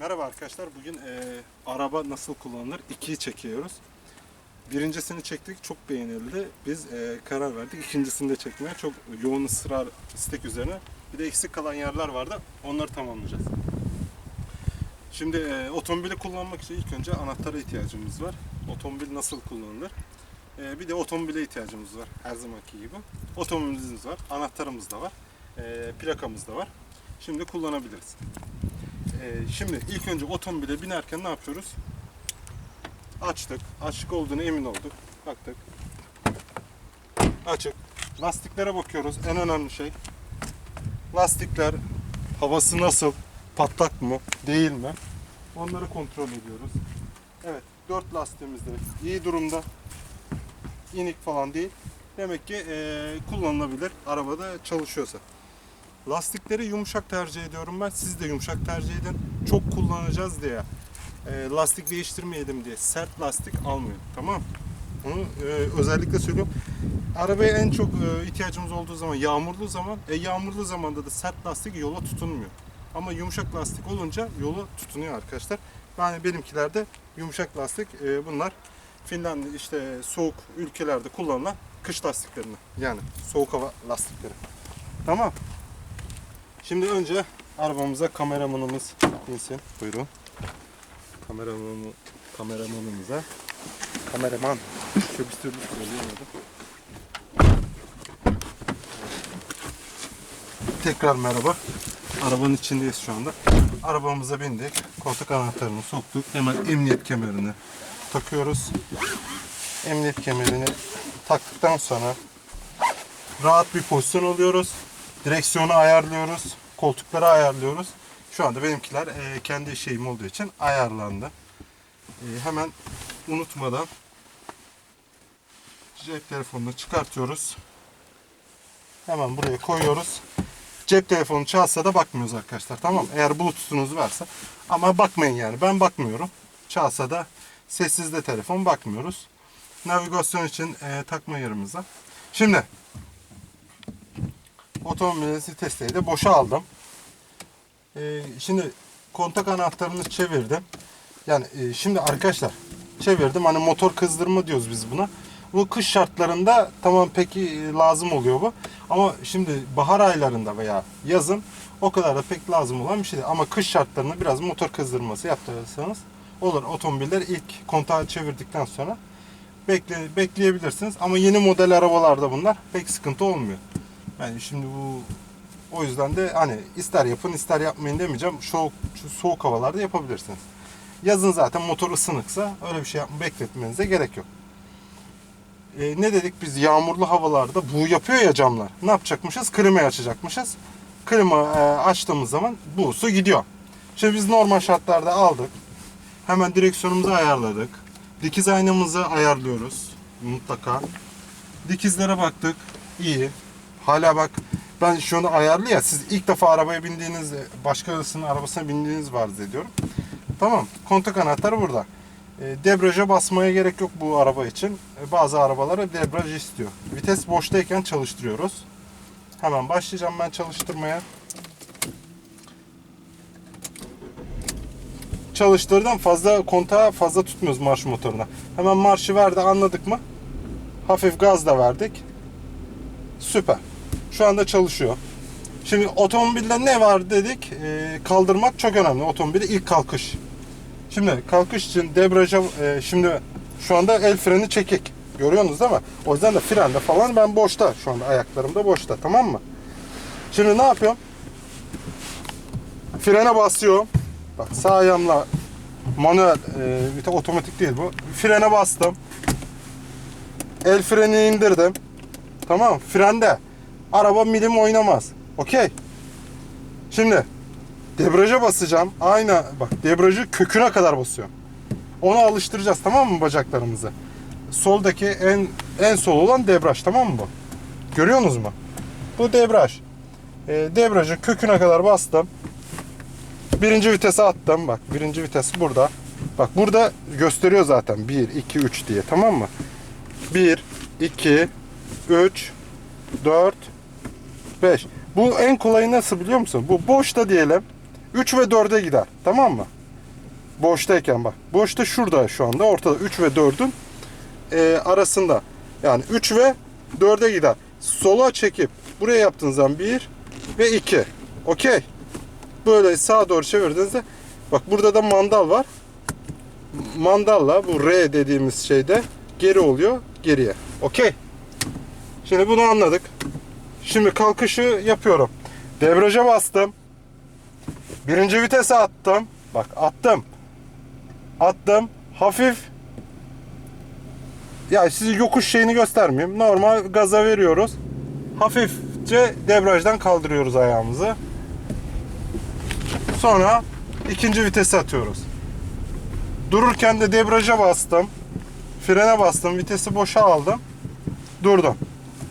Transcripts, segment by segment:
Merhaba arkadaşlar. Bugün e, araba nasıl kullanılır? ikiyi çekiyoruz. Birincisini çektik, çok beğenildi. Biz e, karar verdik ikincisini de çekmeye. Çok yoğun ısrar, istek üzerine. Bir de eksik kalan yerler vardı. Onları tamamlayacağız. Şimdi e, otomobili kullanmak için ilk önce anahtara ihtiyacımız var. Otomobil nasıl kullanılır? E, bir de otomobile ihtiyacımız var. Her zamanki gibi. Otomobilimiz var, anahtarımız da var, e, plakamız da var. Şimdi kullanabiliriz. Ee, şimdi ilk önce otomobile binerken ne yapıyoruz? Açtık. Açık olduğunu emin olduk. Baktık. Açık. Lastiklere bakıyoruz. En önemli şey. Lastikler havası nasıl? Patlak mı? Değil mi? Onları kontrol ediyoruz. Evet. Dört lastiğimiz de iyi durumda. İnik falan değil. Demek ki eee, kullanılabilir. Arabada çalışıyorsa. Lastikleri yumuşak tercih ediyorum ben. Siz de yumuşak tercih edin. Çok kullanacağız diye. e, lastik değiştirmeyelim diye sert lastik almayın. Tamam Bunu e, özellikle söylüyorum. Arabaya en çok e, ihtiyacımız olduğu zaman yağmurlu zaman. E, yağmurlu zamanda da sert lastik yola tutunmuyor. Ama yumuşak lastik olunca yola tutunuyor arkadaşlar. Yani benimkilerde yumuşak lastik e, bunlar Finlandiya işte soğuk ülkelerde kullanılan kış lastiklerini. Yani soğuk hava lastikleri. Tamam. Şimdi önce arabamıza kameramanımız insin. Buyurun. Kameramanı, kameramanımıza. Kameraman. Çok bir türlü. Tekrar merhaba. Arabanın içindeyiz şu anda. Arabamıza bindik. Koltuk anahtarını soktuk. Hemen emniyet kemerini takıyoruz. Emniyet kemerini taktıktan sonra rahat bir pozisyon alıyoruz. Direksiyonu ayarlıyoruz. Koltukları ayarlıyoruz. Şu anda benimkiler e, kendi şeyim olduğu için ayarlandı. E, hemen unutmadan cep telefonunu çıkartıyoruz. Hemen buraya koyuyoruz. Cep telefonu çalsa da bakmıyoruz arkadaşlar. Tamam? Eğer bluetooth'unuz varsa. Ama bakmayın yani. Ben bakmıyorum. Çalsa da sessizde telefon bakmıyoruz. Navigasyon için e, takma yerimize. Şimdi otomobilin testeyi de boşa aldım. Ee, şimdi kontak anahtarını çevirdim. Yani e, şimdi arkadaşlar çevirdim. Hani motor kızdırma diyoruz biz buna. Bu kış şartlarında tamam peki e, lazım oluyor bu. Ama şimdi bahar aylarında veya yazın o kadar da pek lazım olan bir şey değil. Ama kış şartlarında biraz motor kızdırması yaptırırsanız olur. Otomobiller ilk kontağı çevirdikten sonra bekle, bekleyebilirsiniz. Ama yeni model arabalarda bunlar pek sıkıntı olmuyor. Yani şimdi bu o yüzden de hani ister yapın ister yapmayın demeyeceğim. Soğuk, soğuk havalarda yapabilirsiniz. Yazın zaten motor ısınıksa öyle bir şey yapma, bekletmenize gerek yok. Ee, ne dedik biz yağmurlu havalarda bu yapıyor ya camlar. Ne yapacakmışız? Klimayı açacakmışız. Klima e, açtığımız zaman bu su gidiyor. Şimdi biz normal şartlarda aldık. Hemen direksiyonumuzu ayarladık. Dikiz aynamızı ayarlıyoruz mutlaka. Dikizlere baktık. İyi. Hala bak ben şunu ayarlı ya siz ilk defa arabaya bindiğiniz başkasının arabasına bindiğiniz var ediyorum. Tamam. Kontak anahtarı burada. E, debriyaja basmaya gerek yok bu araba için. E, bazı arabalara debriyaj istiyor. Vites boştayken çalıştırıyoruz. Hemen başlayacağım ben çalıştırmaya. Çalıştırdım. Fazla kontağı fazla tutmuyoruz marş motoruna. Hemen marşı verdi anladık mı? Hafif gaz da verdik. Süper. Şu anda çalışıyor. Şimdi otomobilde ne var dedik? Ee, kaldırmak çok önemli. Otomobili ilk kalkış. Şimdi kalkış için debriyaja e, şimdi şu anda el freni çekik. Görüyorsunuz değil mi? O yüzden de frende falan ben boşta. Şu anda ayaklarım da boşta. Tamam mı? Şimdi ne yapıyorum? Frene basıyorum. Bak sağ ayağımla manuel e, otomatik değil bu. Frene bastım. El freni indirdim. Tamam frende. Araba milim oynamaz. Okey. Şimdi debriyaja basacağım. Aynı bak debriyajı köküne kadar basıyorum. Onu alıştıracağız tamam mı bacaklarımızı? Soldaki en en sol olan debriyaj tamam mı bu? Görüyorsunuz mu? Bu debriyaj. E, debriyajı köküne kadar bastım. Birinci vitese attım. Bak birinci vites burada. Bak burada gösteriyor zaten. 1, 2, 3 diye tamam mı? 1, 2, 3, 4, 5. Bu en kolayı nasıl biliyor musun? Bu boşta diyelim. 3 ve 4'e gider. Tamam mı? boştayken bak. Boşta şurada şu anda ortada 3 ve 4'ün e, arasında. Yani 3 ve 4'e gider. Sola çekip buraya yaptığınız zaman 1 ve 2. Okey. Böyle sağa doğru çevirdiğinizde bak burada da mandal var. Mandalla bu R dediğimiz şeyde geri oluyor geriye. Okey. Şimdi bunu anladık. Şimdi kalkışı yapıyorum. Debriyaja bastım. Birinci vitese attım. Bak attım. Attım. Hafif. Ya size yokuş şeyini göstermeyeyim. Normal gaza veriyoruz. Hafifçe debriyajdan kaldırıyoruz ayağımızı. Sonra ikinci vitese atıyoruz. Dururken de debriyaja bastım. Frene bastım. Vitesi boşa aldım. Durdum.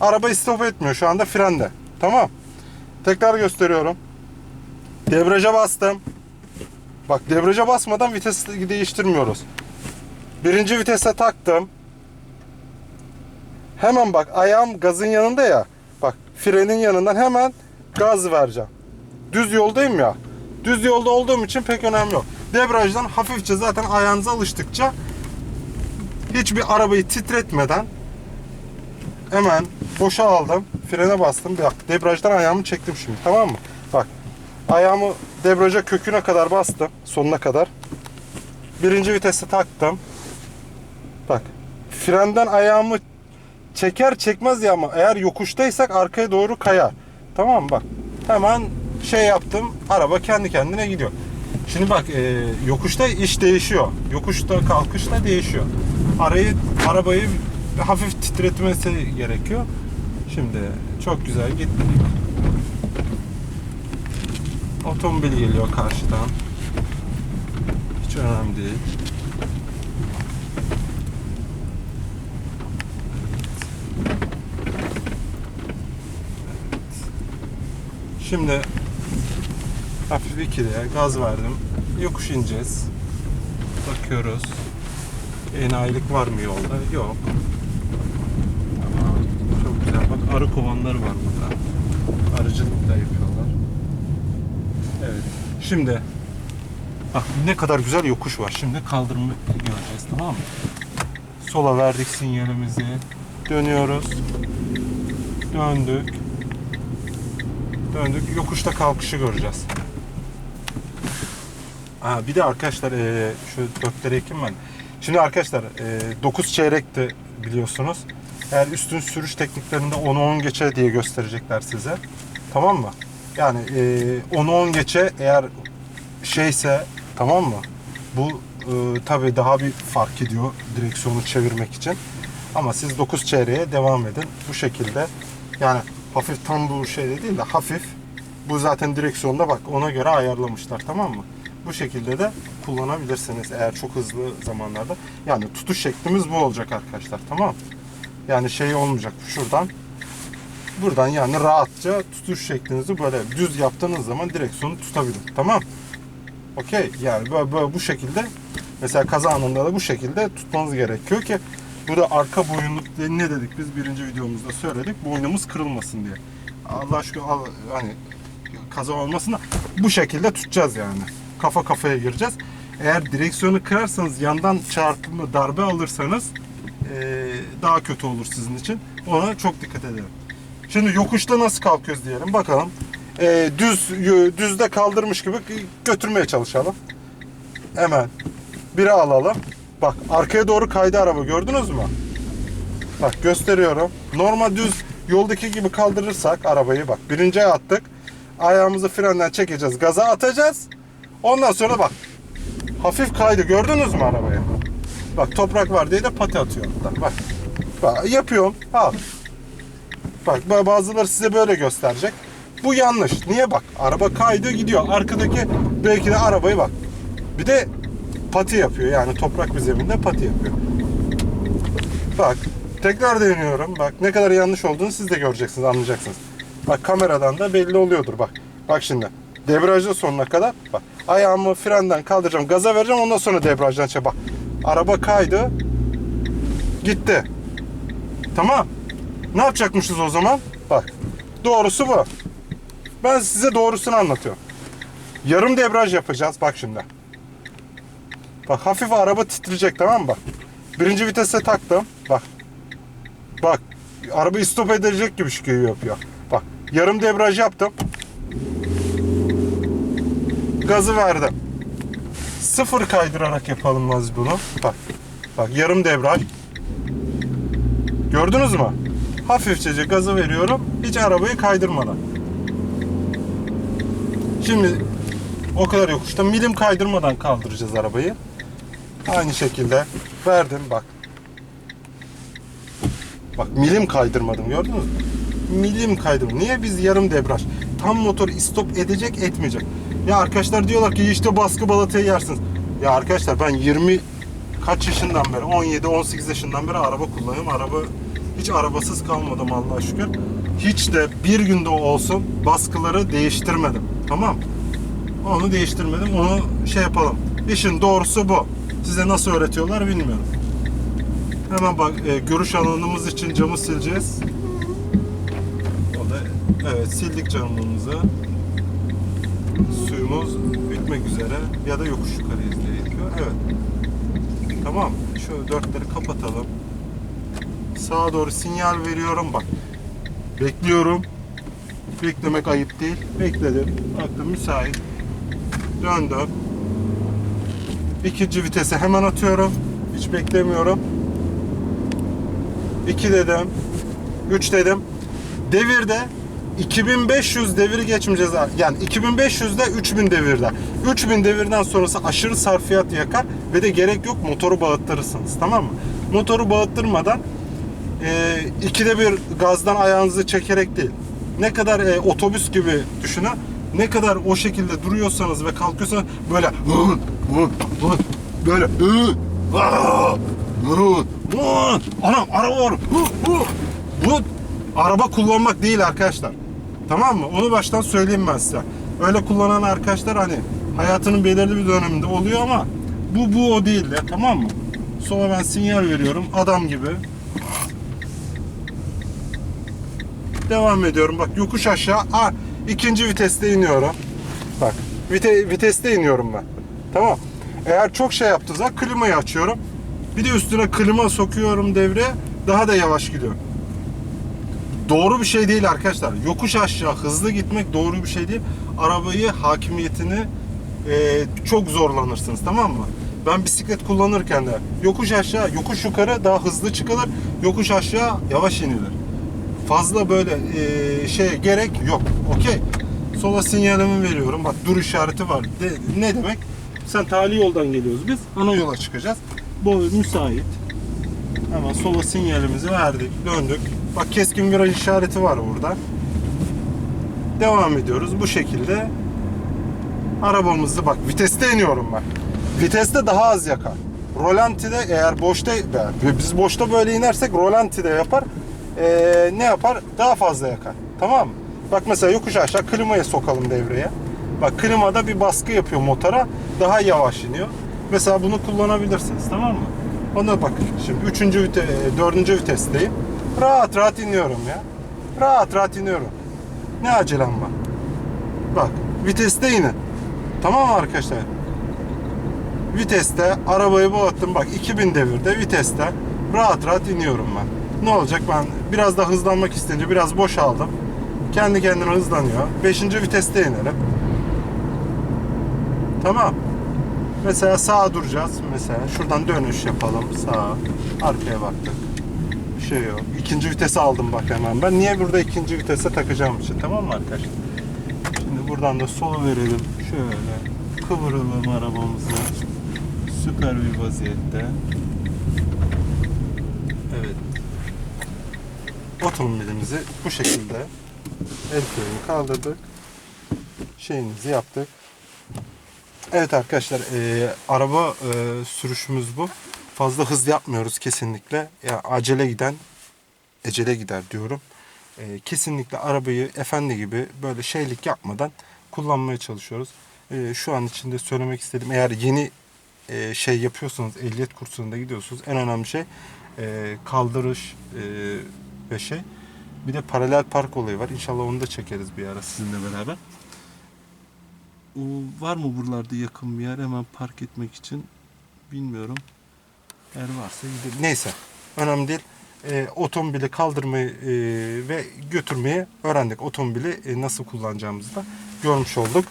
Araba istop etmiyor şu anda frende. Tamam. Tekrar gösteriyorum. Debriyaja bastım. Bak debriyaja basmadan vites değiştirmiyoruz. Birinci vitese taktım. Hemen bak ayağım gazın yanında ya. Bak frenin yanından hemen gaz vereceğim. Düz yoldayım ya. Düz yolda olduğum için pek önemli yok. Debriyajdan hafifçe zaten ayağınıza alıştıkça hiçbir arabayı titretmeden hemen boşa aldım. Frene bastım. Bak debriyajdan ayağımı çektim şimdi tamam mı? Bak ayağımı debriyaja köküne kadar bastım. Sonuna kadar. Birinci vitese taktım. Bak frenden ayağımı çeker çekmez ya ama eğer yokuştaysak arkaya doğru kayar. Tamam mı? Bak hemen şey yaptım. Araba kendi kendine gidiyor. Şimdi bak e, yokuşta iş değişiyor. Yokuşta kalkışta değişiyor. Arayı arabayı hafif titretmesi gerekiyor. Şimdi çok güzel gittik. Otomobil geliyor karşıdan. Hiç önemli değil. Şimdi hafif ikiliye gaz verdim. Yokuş ineceğiz. Bakıyoruz. Enayilik var mı yolda? Yok. Çok güzel. Bak arı kovanları var burada. Arıcılık da yapıyorlar. Evet. Şimdi bak ne kadar güzel yokuş var. Şimdi kaldırımı göreceğiz tamam mı? Sola verdik sinyalimizi. Dönüyoruz. Döndük. Döndük. Yokuşta kalkışı göreceğiz. Ha, bir de arkadaşlar e, şu dörtleri ekeyim ben. Şimdi arkadaşlar e, 9 çeyrekti biliyorsunuz. Eğer üstün sürüş tekniklerinde 10'u 10 geçe diye gösterecekler size. Tamam mı? Yani e, 10'u 10 geçe eğer şeyse tamam mı? Bu e, tabii daha bir fark ediyor direksiyonu çevirmek için. Ama siz 9 çeyreğe devam edin. Bu şekilde yani hafif tam bu şeyde değil de hafif. Bu zaten direksiyonda bak ona göre ayarlamışlar tamam mı? Bu şekilde de kullanabilirsiniz eğer çok hızlı zamanlarda. Yani tutuş şeklimiz bu olacak arkadaşlar tamam? Yani şey olmayacak şuradan buradan yani rahatça tutuş şeklinizi böyle düz yaptığınız zaman direksiyonu tutabilir. Tamam. Okey. Yani böyle, böyle bu şekilde mesela kaza anında da bu şekilde tutmanız gerekiyor ki bu da arka boyunluk ne dedik biz birinci videomuzda söyledik. Boynumuz kırılmasın diye. Allah aşkına hani kaza olmasın da bu şekilde tutacağız yani. Kafa kafaya gireceğiz. Eğer direksiyonu kırarsanız yandan çarpımı darbe alırsanız eee, daha kötü olur sizin için. Ona çok dikkat edelim. Şimdi yokuşta nasıl kalkıyoruz diyelim bakalım. Eee, düz düzde kaldırmış gibi götürmeye çalışalım. Hemen biri alalım. Bak arkaya doğru kaydı araba gördünüz mü? Bak gösteriyorum. Normal düz yoldaki gibi kaldırırsak arabayı bak birinciye attık. Ayağımızı frenden çekeceğiz. Gaza atacağız. Ondan sonra bak. Hafif kaydı gördünüz mü arabayı? Bak toprak var diye de pati atıyor. hatta. Bak. Bak yapıyorum. Al. Bak ba- bazıları size böyle gösterecek. Bu yanlış. Niye bak? Araba kaydı gidiyor. Arkadaki belki de arabayı bak. Bir de pati yapıyor. Yani toprak bir zeminde pati yapıyor. Bak tekrar deniyorum. Bak ne kadar yanlış olduğunu siz de göreceksiniz, anlayacaksınız. Bak kameradan da belli oluyordur bak. Bak şimdi. Debriyajda sonuna kadar. Bak ayağımı frenden kaldıracağım. Gaza vereceğim ondan sonra debriyajdan çek. Araba kaydı. Gitti. Tamam. Ne yapacakmışız o zaman? Bak. Doğrusu bu. Ben size doğrusunu anlatıyorum. Yarım debriyaj yapacağız. Bak şimdi. Bak hafif araba titreyecek tamam mı bak. Birinci vitese taktım. Bak. Bak. Araba stop edecek gibi şükür yapıyor. Bak. Yarım debriyaj yaptım. Gazı verdim. Sıfır kaydırarak yapalım biz bunu. Bak. Bak yarım debriyaj. Gördünüz mü? Hafifçece gazı veriyorum. Hiç arabayı kaydırmadan. Şimdi o kadar yokuşta milim kaydırmadan kaldıracağız arabayı. Aynı şekilde verdim bak. Bak milim kaydırmadım gördünüz mü? Milim kaydırmadım. Niye biz yarım debraj? Tam motor istop edecek etmeyecek. Ya arkadaşlar diyorlar ki işte baskı balatayı yersiniz. Ya arkadaşlar ben 20 kaç yaşından beri 17-18 yaşından beri araba kullanıyorum. Araba hiç arabasız kalmadım Allah'a şükür. Hiç de bir günde olsun baskıları değiştirmedim. Tamam. Onu değiştirmedim. Onu şey yapalım. İşin doğrusu bu. Size nasıl öğretiyorlar bilmiyorum. Hemen bak e, görüş alanımız için camı sileceğiz. O da evet sildik camımızı. Suyumuz bitmek üzere ya da yokuş yukarıyız diye yapıyor. Evet. Tamam. Şu dörtleri kapatalım. Sağa doğru sinyal veriyorum bak. Bekliyorum. Beklemek ayıp değil. Bekledim. Baktım müsait. Döndüm. İkinci vitese hemen atıyorum. Hiç beklemiyorum. 2 dedim. 3 dedim. Devirde 2500 deviri geçmeyeceğiz. Yani 2500'de 3000 devirde. 3000 devirden sonrası aşırı sarfiyat yakar ve de gerek yok motoru bağıttırırsınız. Tamam mı? Motoru bağıttırmadan e, ikide bir gazdan ayağınızı çekerek değil. Ne kadar e, otobüs gibi düşünün. Ne kadar o şekilde duruyorsanız ve kalkıyorsanız böyle böyle anam araba var. Bu araba kullanmak değil arkadaşlar. Tamam mı? Onu baştan söyleyeyim ben size. Öyle kullanan arkadaşlar hani hayatının belirli bir döneminde oluyor ama bu bu o değil ya tamam mı? Sola ben sinyal veriyorum adam gibi. Devam ediyorum. Bak yokuş aşağı. Aa, ikinci viteste iniyorum. Bak vite, viteste iniyorum ben. Tamam. Eğer çok şey yaptıysa klimayı açıyorum. Bir de üstüne klima sokuyorum devreye. Daha da yavaş gidiyor. Doğru bir şey değil arkadaşlar. Yokuş aşağı hızlı gitmek doğru bir şey değil. Arabayı hakimiyetini e, çok zorlanırsınız tamam mı? Ben bisiklet kullanırken de yokuş aşağı, yokuş yukarı daha hızlı çıkılır. Yokuş aşağı yavaş inilir. Fazla böyle e, şeye gerek yok. Okey. Sola sinyalimi veriyorum. Bak dur işareti var. De, ne demek? Sen tali yoldan geliyoruz biz. Ana yola çıkacağız. Bu müsait. Hemen sola sinyalimizi verdik. Döndük. Bak keskin viraj işareti var burada. Devam ediyoruz. Bu şekilde arabamızı bak viteste iniyorum bak. Viteste daha az yakar. Rolantide eğer boşta biz boşta böyle inersek rolantide yapar. Ee, ne yapar? Daha fazla yakar. Tamam mı? Bak mesela yokuş aşağı klimayı sokalım devreye. Bak klimada bir baskı yapıyor motora. Daha yavaş iniyor. Mesela bunu kullanabilirsiniz tamam mı? Ona bak şimdi üçüncü vite, e, dördüncü vitesteyim. Rahat rahat iniyorum ya. Rahat rahat iniyorum. Ne acelem var? Bak viteste inin. Tamam mı arkadaşlar? Viteste arabayı bağlattım bak 2000 devirde viteste rahat rahat iniyorum ben. Ne olacak ben biraz da hızlanmak isteyince biraz boşaldım. Kendi kendine hızlanıyor. 5. viteste inerim. Tamam. Mesela sağa duracağız. Mesela şuradan dönüş yapalım sağa. Arkaya baktık. Şey yok. İkinci vitese aldım bak hemen. Ben niye burada ikinci vitese takacağım için tamam mı arkadaşlar? Şimdi buradan da sola verelim. Şöyle kıvıralım arabamızı. Süper bir vaziyette. Evet. Otomobilimizi bu şekilde el freni kaldırdık. Şeyimizi yaptık. Evet arkadaşlar e, araba e, sürüşümüz bu. Fazla hız yapmıyoruz kesinlikle. Ya acele giden ecele gider diyorum. E, kesinlikle arabayı efendi gibi böyle şeylik yapmadan kullanmaya çalışıyoruz. E, şu an içinde söylemek istedim. Eğer yeni e, şey yapıyorsanız ehliyet kursunda gidiyorsunuz. En önemli şey e, kaldırış e, ve şey. Bir de paralel park olayı var. İnşallah onu da çekeriz bir ara sizinle beraber. O, var mı buralarda yakın bir yer hemen park etmek için? bilmiyorum. Eğer varsa gidelim. Neyse. Önemli değil. Ee, otomobili kaldırmayı e, ve götürmeyi öğrendik. Otomobili e, nasıl kullanacağımızı da görmüş olduk.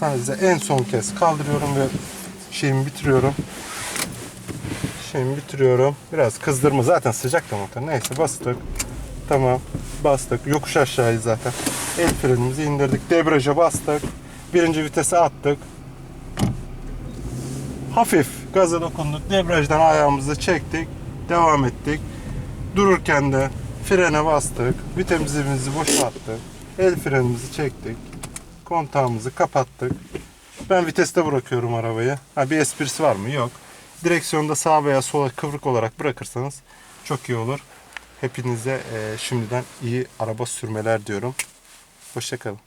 Sadece en son kez kaldırıyorum ve şeyimi bitiriyorum. Şeyimi bitiriyorum. Biraz kızdırma. Zaten sıcak da motor. Neyse bastık. Tamam. Bastık. Yokuş aşağıyı zaten. El frenimizi indirdik. Debriyaja bastık. Birinci vitese attık. Hafif gaza dokunduk. Debriyajdan ayağımızı çektik. Devam ettik. Dururken de frene bastık. Vitesimizi boşalttık. El frenimizi çektik. Kontağımızı kapattık. Ben viteste bırakıyorum arabayı. Ha, bir esprisi var mı? Yok. Direksiyonda sağa veya sola kıvrık olarak bırakırsanız çok iyi olur. Hepinize eee, şimdiden iyi araba sürmeler diyorum. Hoşçakalın.